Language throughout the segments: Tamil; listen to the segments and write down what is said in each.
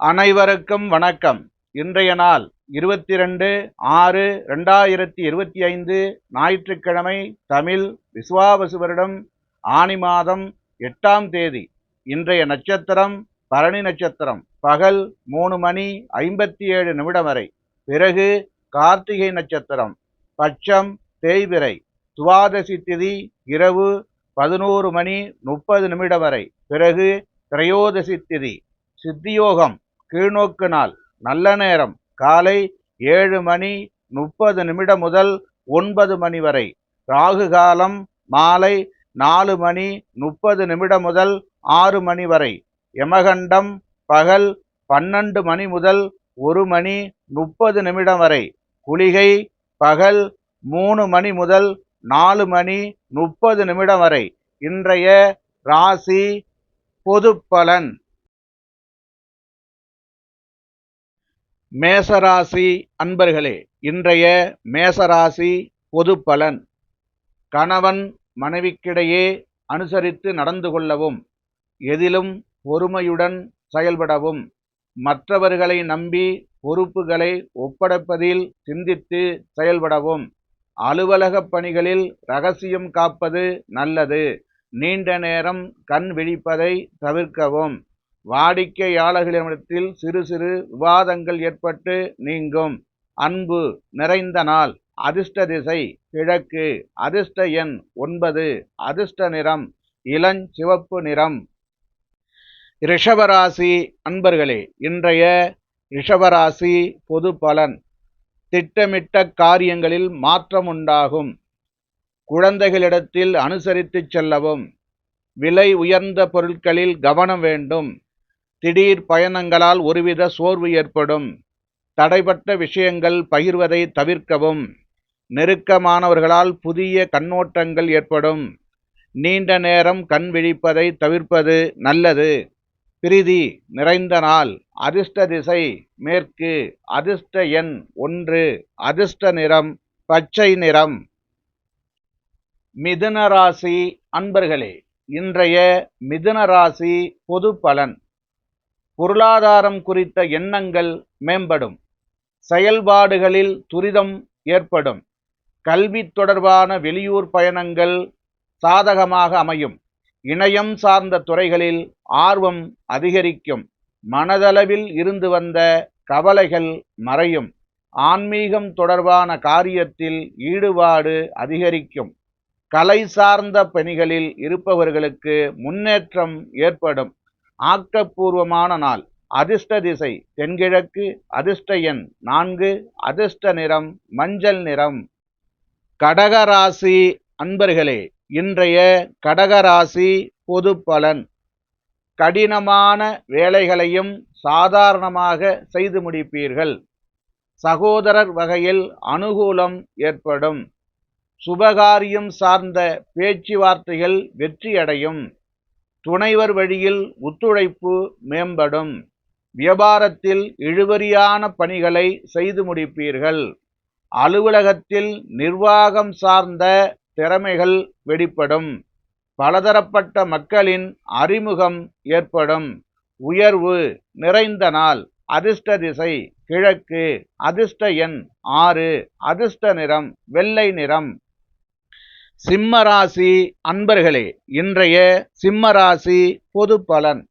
அனைவருக்கும் வணக்கம். இன்றைய நாள் இருபத்தி ரெண்டு ஆறு ரெண்டாயிரத்தி இருபத்தி ஐந்து ஞாயிற்றுக்கிழமை தமிழ் விசுவாவசு வருடம் ஆனி மாதம் எட்டாம் தேதி. இன்றைய நட்சத்திரம் பரணி நட்சத்திரம். பகல் மூணு மணி ஐம்பத்தி ஏழு நிமிடம் வரை. பிறகு கார்த்திகை நட்சத்திரம். பட்சம் தேய்பிறை துவாதசி திதி இரவு பதினோரு மணி முப்பது நிமிடம் வரை. பிறகு திரையோதசி திதி. சித்தியோகம். கீழ்நோக்கு நாள் நல்ல நேரம். காலை ஏழு மணி முப்பது நிமிடம் முதல் ஒன்பது மணி வரை. ராகு காலம் மாலை நாலு மணி முப்பது நிமிடம் முதல் ஆறு மணி வரை. யமகண்டம் பகல் பன்னெண்டு மணி முதல் ஒரு மணி முப்பது நிமிடம் வரை. குளிகை பகல் மூணு மணி முதல் நாலு மணி முப்பது நிமிடம் வரை. இன்றைய ராசி பொது பலன் மேசராசி அன்பர்களே இன்றைய மேசராசி பொது பலன். கணவன் மனைவிக்கிடையே அனுசரித்து நடந்து கொள்ளவும் எதிலும் பொறுமையுடன் செயல்படவும் மற்றவர்களை நம்பி பொறுப்புகளை ஒப்படைப்பதில் சிந்தித்து செயல்படவும் அலுவலகப் பணிகளில் ரகசியம் காப்பது நல்லது. நீண்ட நேரம் கண் விழிப்பதை தவிர்க்கவும். வாடிக்கையாளர்களிடத்தில் சிறு சிறு விவாதங்கள் ஏற்பட்டு நீங்கும். அன்பு நிறைந்த நாள். அதிர்ஷ்ட திசை கிழக்கு. அதிர்ஷ்ட எண் ஒன்பது. அதிர்ஷ்ட நிறம் இளஞ்சிவப்பு நிறம். ரிஷபராசி அன்பர்களே இன்றைய ரிஷபராசி பொது பலன். திட்டமிட்ட காரியங்களில் மாற்றம் உண்டாகும். குழந்தைகளிடத்தில் அனுசரித்து செல்லவும். விலை உயர்ந்த பொருட்களில் கவனம் வேண்டும். திடீர் பயணங்களால் ஒருவித சோர்வு ஏற்படும். தடைப்பட்ட விஷயங்கள் பகிர்வதை தவிர்க்கவும். நெருக்கமானவர்களால் புதிய கண்ணோட்டங்கள் ஏற்படும். நீண்ட நேரம் கண் விழிப்பதை தவிர்ப்பது நல்லது. பிரீதி நிறைந்த நாள். அதிர்ஷ்ட திசை மேற்கு. அதிர்ஷ்ட எண் ஒன்று. அதிர்ஷ்ட நிறம் பச்சை நிறம். மிதுன ராசி அன்பர்களே இன்றைய மிதுன ராசி பொது பலன். பொருளாதாரம் குறித்த எண்ணங்கள் மேம்படும். செயல்பாடுகளில் துரிதம் ஏற்படும். கல்வி தொடர்பான வெளியூர் பயணங்கள் சாதகமாக அமையும். இணையம் சார்ந்த துறைகளில் ஆர்வம் அதிகரிக்கும். மனதளவில் இருந்து வந்த கவலைகள் மறையும். ஆன்மீகம் தொடர்பான காரியத்தில் ஈடுபாடு அதிகரிக்கும். கலை சார்ந்த பணிகளில் இருப்பவர்களுக்கு முன்னேற்றம் ஏற்படும். ஆக்கப்பூர்வமான நாள். அதிர்ஷ்ட திசை தென்கிழக்கு அதிர்ஷ்ட எண் நான்கு அதிர்ஷ்ட நிறம் மஞ்சள் நிறம். கடகராசி அன்பர்களே இன்றைய கடகராசி பொது பலன். கடினமான வேலைகளையும் சாதாரணமாக செய்து முடிப்பீர்கள். சகோதரர் வகையில் அனுகூலம் ஏற்படும். சுபகாரியம் சார்ந்த பேச்சுவார்த்தைகள் வெற்றியடையும். துணைவர் வழியில் ஒத்துழைப்பு மேம்படும். வியாபாரத்தில் இழுபறியான பணிகளை செய்து முடிப்பீர்கள். அலுவலகத்தில் நிர்வாகம் சார்ந்த திறமைகள் வெளிப்படும். பலதரப்பட்ட மக்களின் அறிமுகம் ஏற்படும். உயர்வு நிறைந்த நாள் அதிர்ஷ்ட திசை கிழக்கு அதிர்ஷ்ட எண் ஆறு அதிர்ஷ்ட நிறம் வெள்ளை நிறம் சிம்மராசி அன்பர்களே இன்றைய சிம்மராசி பொது பலன்.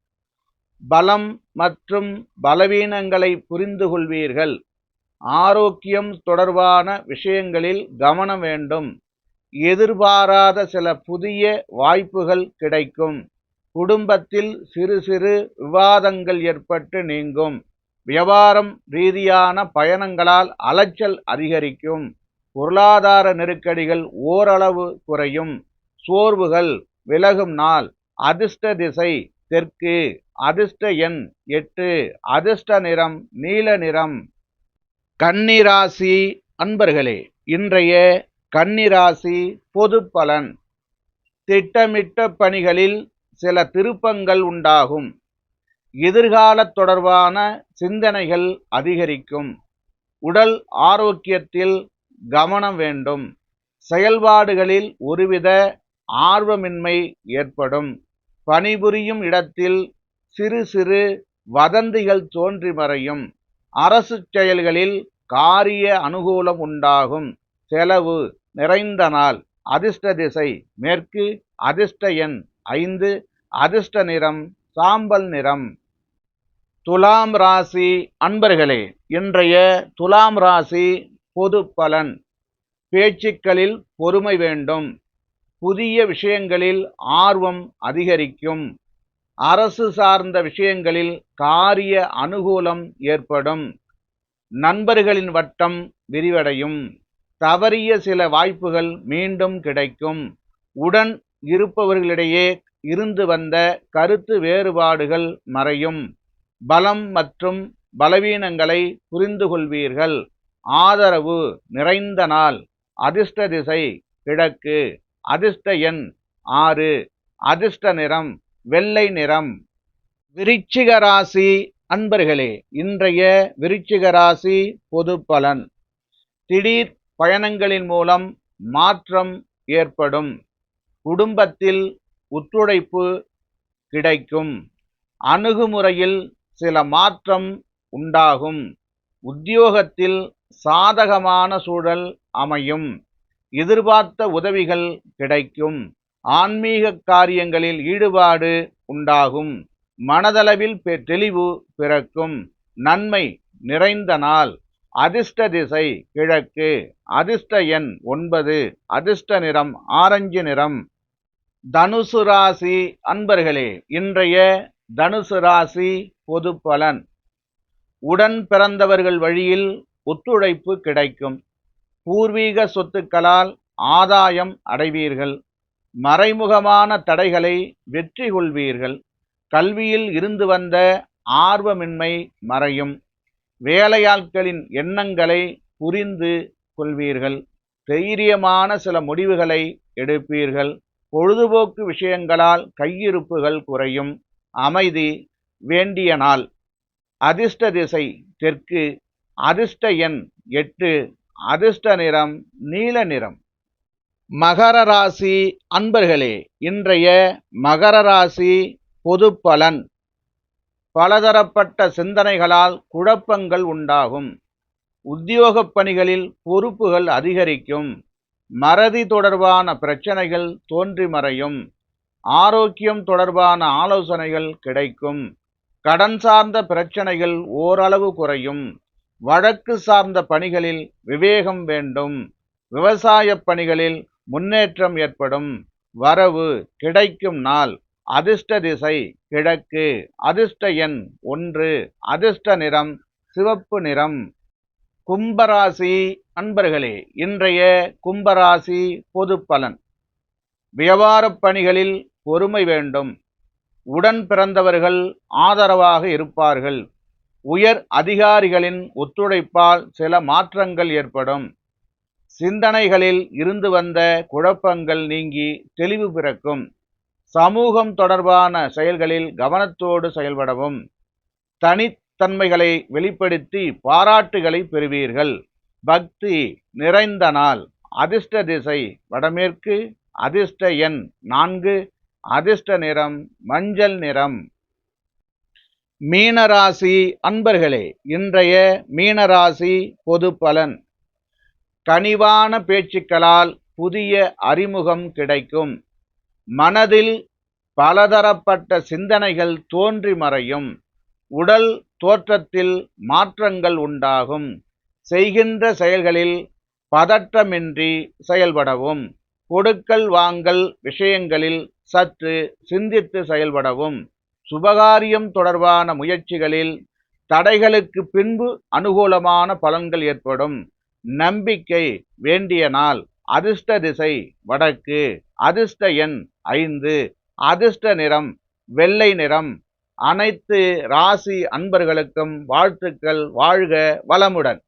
பலம் மற்றும் பலவீனங்களை புரிந்து கொள்வீர்கள். ஆரோக்கியம் தொடர்பான விஷயங்களில் கவனம் வேண்டும். எதிர்பாராத சில புதிய வாய்ப்புகள் கிடைக்கும். குடும்பத்தில் சிறு சிறு விவாதங்கள் ஏற்பட்டு நீங்கும். வியாபாரம் ரீதியான பயணங்களால் அலைச்சல் அதிகரிக்கும். பொருளாதார நெருக்கடிகள் ஓரளவு குறையும். சோர்வுகள் விலகும் நாள். அதிர்ஷ்ட திசை தெற்கு. அதிர்ஷ்ட எண் எட்டு. அதிர்ஷ்ட நிறம் நீல நிறம். கன்னிராசி அன்பர்களே இன்றைய கன்னிராசி பொது பலன். திட்டமிட்ட பணிகளில் சில திருப்பங்கள் உண்டாகும். எதிர்கால தொடர்பான சிந்தனைகள் அதிகரிக்கும். உடல் ஆரோக்கியத்தில் கவனம் வேண்டும். செயல்பாடுகளில் ஒருவித ஆர்வமின்மை ஏற்படும். பணிபுரியும் இடத்தில் சிறு சிறு வதந்திகள் தோன்றி மறையும் அரசு செயல்களில் காரிய அனுகூலம் உண்டாகும். செலவு நிறைந்த நாள். அதிர்ஷ்ட திசை மேற்கு அதிர்ஷ்ட எண் ஐந்து அதிர்ஷ்ட நிறம் சாம்பல் நிறம். துலாம் ராசி அன்பர்களே இன்றைய துலாம் ராசி பொது பலன் பேச்சுக்களில் பொறுமை வேண்டும். புதிய விஷயங்களில் ஆர்வம் அதிகரிக்கும். அரசு சார்ந்த விஷயங்களில் காரிய அனுகூலம் ஏற்படும். நண்பர்களின் வட்டம் விரிவடையும். தவறிய சில வாய்ப்புகள் மீண்டும் கிடைக்கும். உடன் இருப்பவர்களிடையே இருந்து வந்த கருத்து வேறுபாடுகள் மறையும். பலம் மற்றும் பலவீனங்களை புரிந்து கொள்வீர்கள் ஆதரவு நிறைந்த நாள். அதிர்ஷ்ட திசை கிழக்கு. அதிர்ஷ்ட எண் ஆறு. அதிர்ஷ்ட நிறம் வெள்ளை நிறம். விருச்சிக ராசி அன்பர்களே இன்றைய விருச்சிக ராசி பொது பலன். திடீர் பயணங்களின் மூலம் மாற்றம் ஏற்படும். குடும்பத்தில் ஒத்துழைப்பு கிடைக்கும். அணுகுமுறையில் சில மாற்றம் உண்டாகும். உத்தியோகத்தில் சாதகமான சூழல் அமையும். எதிர்பார்த்த உதவிகள் கிடைக்கும். ஆன்மீக காரியங்களில் ஈடுபாடு உண்டாகும். மனதளவில் தெளிவு பிறக்கும். நன்மை நிறைந்த நாள். அதிர்ஷ்ட திசை கிழக்கு. அதிர்ஷ்ட எண் ஒன்பது. அதிர்ஷ்ட நிறம் ஆரஞ்சு நிறம். தனுசு ராசி அன்பர்களே இன்றைய தனுசு ராசி பொது பலன் உடன் பிறந்தவர்கள் வழியில் ஒத்துழைப்பு கிடைக்கும். பூர்வீக சொத்துக்களால் ஆதாயம் அடைவீர்கள். மறைமுகமான தடைகளை வெற்றி கொள்வீர்கள். கல்வியில் இருந்து வந்த ஆர்வமின்மை மறையும். வேலையாட்களின் எண்ணங்களை புரிந்து கொள்வீர்கள். தைரியமான சில முடிவுகளை எடுப்பீர்கள். பொழுதுபோக்கு விஷயங்களால் கையிருப்புகள் குறையும். அமைதி வேண்டிய நாள். அதிர்ஷ்ட திசை தெற்கு அதிர்ஷ்ட எண் எட்டு அதிர்ஷ்ட நிறம் நீல நிறம். மகர ராசி அன்பர்களே இன்றைய மகர ராசி பொது பலன் பலதரப்பட்ட சிந்தனைகளால் குழப்பங்கள் உண்டாகும். உத்தியோகப் பணிகளில் பொறுப்புகள் அதிகரிக்கும். மறதி தொடர்பான பிரச்சனைகள் தோன்றி மறையும். ஆரோக்கியம் தொடர்பான ஆலோசனைகள் கிடைக்கும். கடன் சார்ந்த பிரச்சனைகள் ஓரளவு குறையும். வழக்கு சார்ந்த பணிகளில் விவேகம் வேண்டும். விவசாய பணிகளில் முன்னேற்றம் ஏற்படும். வரவு கிடைக்கும் நாள். அதிர்ஷ்ட திசை கிழக்கு. அதிர்ஷ்ட எண் ஒன்று. அதிர்ஷ்ட நிறம் சிவப்பு நிறம். கும்பராசி அன்பர்களே இன்றைய கும்பராசி பொது பலன். வியாபாரப் பணிகளில் பொறுமை வேண்டும். உடன் பிறந்தவர்கள் ஆதரவாக இருப்பார்கள். உயர் அதிகாரிகளின் ஒத்துழைப்பால் சில மாற்றங்கள் ஏற்படும். சிந்தனைகளில் இருந்து வந்த குழப்பங்கள் நீங்கி தெளிவு பிறக்கும். சமூகம் தொடர்பான செயல்களில் கவனத்தோடு செயல்படவும். தனித்தன்மைகளை வெளிப்படுத்தி பாராட்டுகளை பெறுவீர்கள். பக்தி நிறைந்த நாள். அதிர்ஷ்ட திசை வடமேற்கு. அதிர்ஷ்ட எண் நான்கு. அதிர்ஷ்ட நிறம் மஞ்சள் நிறம். மீனராசி அன்பர்களே இன்றைய மீனராசி பொது பலன். கனிவான பேச்சுக்களால் புதிய அறிமுகம் கிடைக்கும். மனதில் பலதரப்பட்ட சிந்தனைகள் தோன்றி மறையும். உடல் தோற்றத்தில் மாற்றங்கள் உண்டாகும். செய்கின்ற செயல்களில் பதற்றமின்றி செயல்படவும். கொடுக்கல் வாங்கல் விஷயங்களில் சற்று சிந்தித்து செயல்படவும். சுபகாரியம் தொடர்பான முயற்சிகளில் தடைகளுக்கு பின்பு அனுகூலமான பலன்கள் ஏற்படும். நம்பிக்கை வேண்டிய நாள். அதிர்ஷ்ட திசை வடக்கு. அதிர்ஷ்ட எண் ஐந்து. அதிர்ஷ்ட நிறம் வெள்ளை நிறம். அனைத்து ராசி அன்பர்களுக்கும் வாழ்த்துக்கள். வாழ்க வளமுடன்.